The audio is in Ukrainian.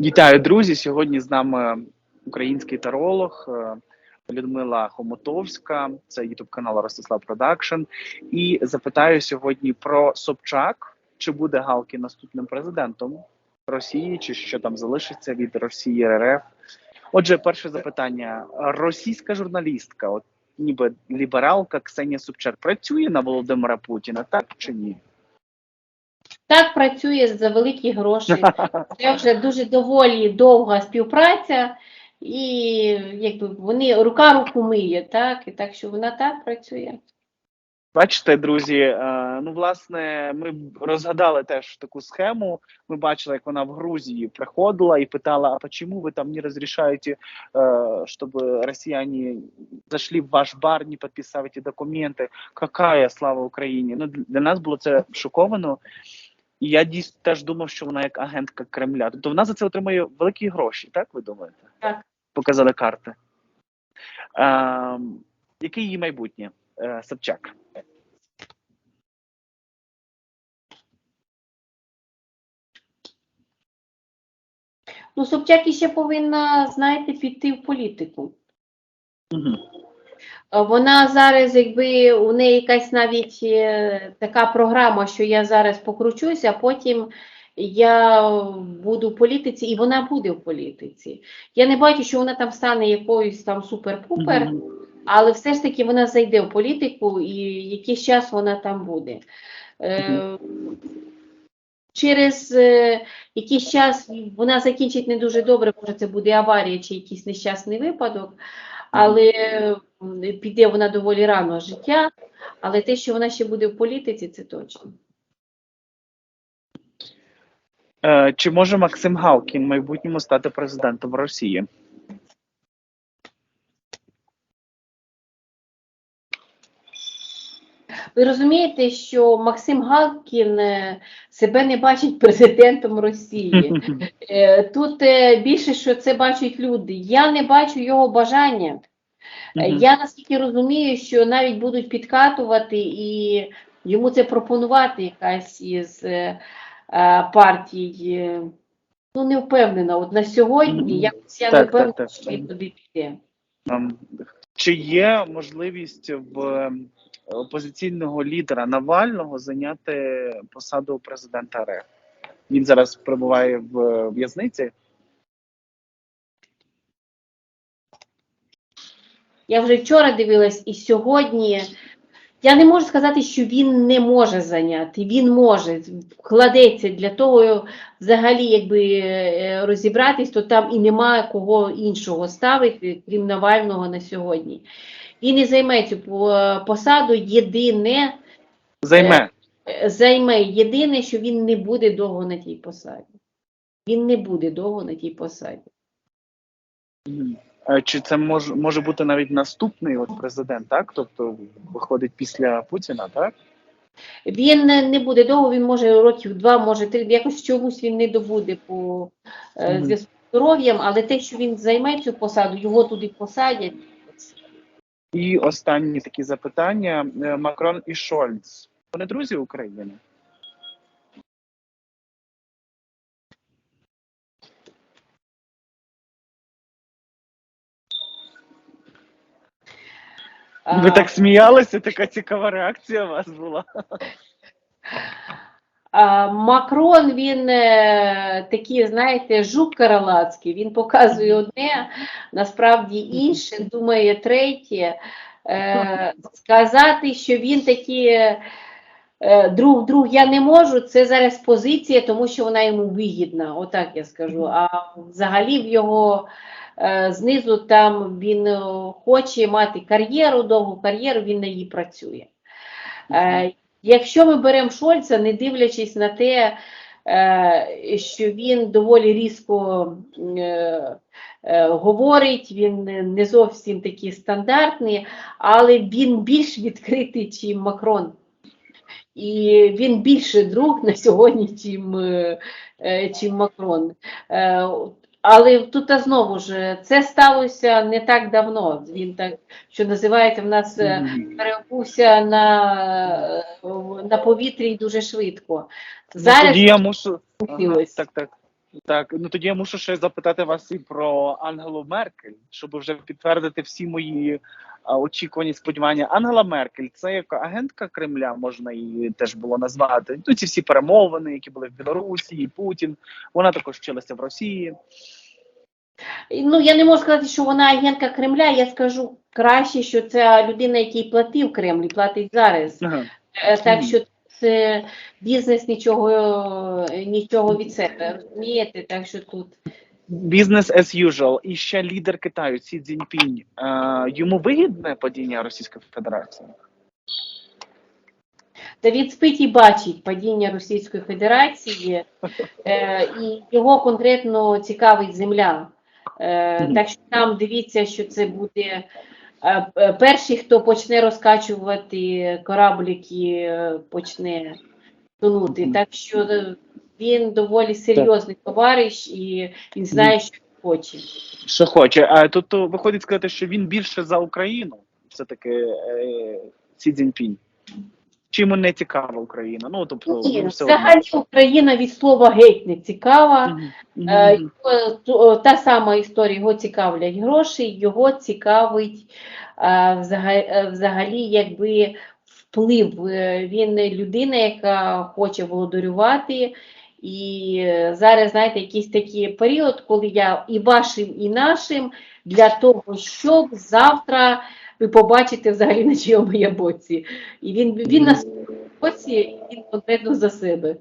Вітаю, друзі! Сьогодні з нами український таролог е, Людмила Хомотовська, це ютуб канал Ростислав Продакшн. І запитаю сьогодні про Собчак, чи буде Галкін наступним президентом Росії, чи що там залишиться від Росії РФ. Отже, перше запитання: російська журналістка, от ніби лібералка Ксенія Собчак, працює на Володимира Путіна, так чи ні? Так працює за великі гроші. Це вже дуже доволі довга співпраця, і якби вони рука руку миє, так? І так що вона так працює. Бачите, друзі, е, ну власне, ми розгадали теж таку схему. Ми бачили, як вона в Грузії приходила і питала: а чому ви там не розрішаєте, е, щоб росіяни зайшли в ваш бар, не підписали ті документи? Какая слава Україні? Ну для нас було це шоковано. І я дійсно теж думав, що вона як агентка Кремля. Тобто вона за це отримує великі гроші, так ви думаєте? Так. Показали карти. Е, яке її майбутнє? Е, Собчак. Ну, Собчак іще повинна, знаєте, піти в політику. Угу. Е, Вона зараз, якби у неї якась навіть е, така програма, що я зараз покручуся, а потім я буду в політиці, і вона буде в політиці. Я не бачу, що вона там стане якоюсь там супер-пупер, але все ж таки вона зайде в політику і якийсь час вона там буде. Е, Через е, якийсь час вона закінчить не дуже добре, може це буде аварія чи якийсь нещасний випадок, але піде вона доволі рано життя, але те, що вона ще буде в політиці, це точно. Е, Чи може Максим Галкін в майбутньому стати президентом Росії? Ви розумієте, що Максим Галкін е, себе не бачить президентом Росії. Е, Тут е, більше, що це бачать люди. Я не бачу його бажання. Я наскільки розумію, що навіть будуть підкатувати і йому це пропонувати якась із партій. Ну, не впевнена. От на сьогодні якось я Так, не впевнена, так. що він туди піде. Ем, Чи є можливість в ем, опозиційного лідера Навального зайняти посаду президента РФ? Він зараз перебуває в в'язниці. Я вже вчора дивилась і сьогодні. Я не можу сказати, що він не може зайняти. Він може, вкладеться для того, взагалі, якби е, розібратись, то там і немає кого іншого ставити, крім Навального на сьогодні. І займе цю посаду. Єдине Займе. е, займе єдине, що він не буде довго на тій посаді. Він не буде довго на тій посаді. Е, Чи це може, може бути навіть наступний от президент, так? Тобто виходить після Путіна, так? Він не не буде довго, він може років два, може три, якось чомусь він не добуде по е, зв'язку з здоров'ям, але те, що він займе цю посаду, його туди посадять. І останні такі запитання: Е, Макрон і Шольц. Вони друзі України? Ви так сміялися, така цікава реакція у вас була. Макрон, він е, такий, знаєте, жук каралацький, він показує одне, насправді інше, думає третє. Е, сказати, що він такий е, друг, друг я не можу, це зараз позиція, тому що вона йому вигідна, отак я скажу. А взагалі в його знизу там він хоче мати кар'єру, довгу кар'єру, він на її працює. Якщо ми беремо Шольца, не дивлячись на те, е, що він доволі різко е, е, говорить, він не- зовсім такий стандартний, але він більш відкритий, ніж Макрон. І він більше друг на сьогодні, чим, чим Макрон. Е, Але тут знову ж це сталося не так давно. Він так, що називається в нас е, перебувся на, на повітрі дуже швидко. Ну, Зараз Тоді я мушу. Ага, так, так. Так, ну тоді я мушу ще запитати вас і про Ангелу Меркель, щоб вже підтвердити всі мої очікувані сподівання. Ангела Меркель це як агентка Кремля, можна її теж було назвати. Ну, ці всі перемовини, які були в Білорусі, і Путін. Вона також вчилася в Росії. Ну, я не можу сказати, що вона агентка Кремля, я скажу краще, що це людина, який платив Кремль платить зараз. Ага. Е, Так що бізнес нічого, нічого від себе, розумієте? Так що тут Бізнес as usual. І ще лідер Китаю Сі Цзіньпінь. Е, йому вигідне падіння Російської Федерації? Давід спить і бачить падіння Російської Федерації, е, і його конкретно цікавить земля. Е, так що там дивіться, що це буде е, е, перший, хто почне розкачувати кораблі, який е, почне тонути. Так що він доволі серйозний товариш і він знає, що хоче. Що хоче. А то виходить сказати, що він більше за Україну, все-таки Сі Цзіньпінь. Чи йому не цікава Україна? Ну, тобто, Ні, ну, все одно. взагалі Україна від слова геть не цікава. Мгм. Е, його, та сама історія, його цікавлять гроші, його цікавить е, взагалі, е, взагалі якби вплив. Він людина, яка хоче володарювати. І зараз, знаєте, якийсь такий період, коли я і вашим, і нашим, для того, щоб завтра ви побачите взагалі на чийому я боці. І він, він на своєму боці, і він конкретно за себе.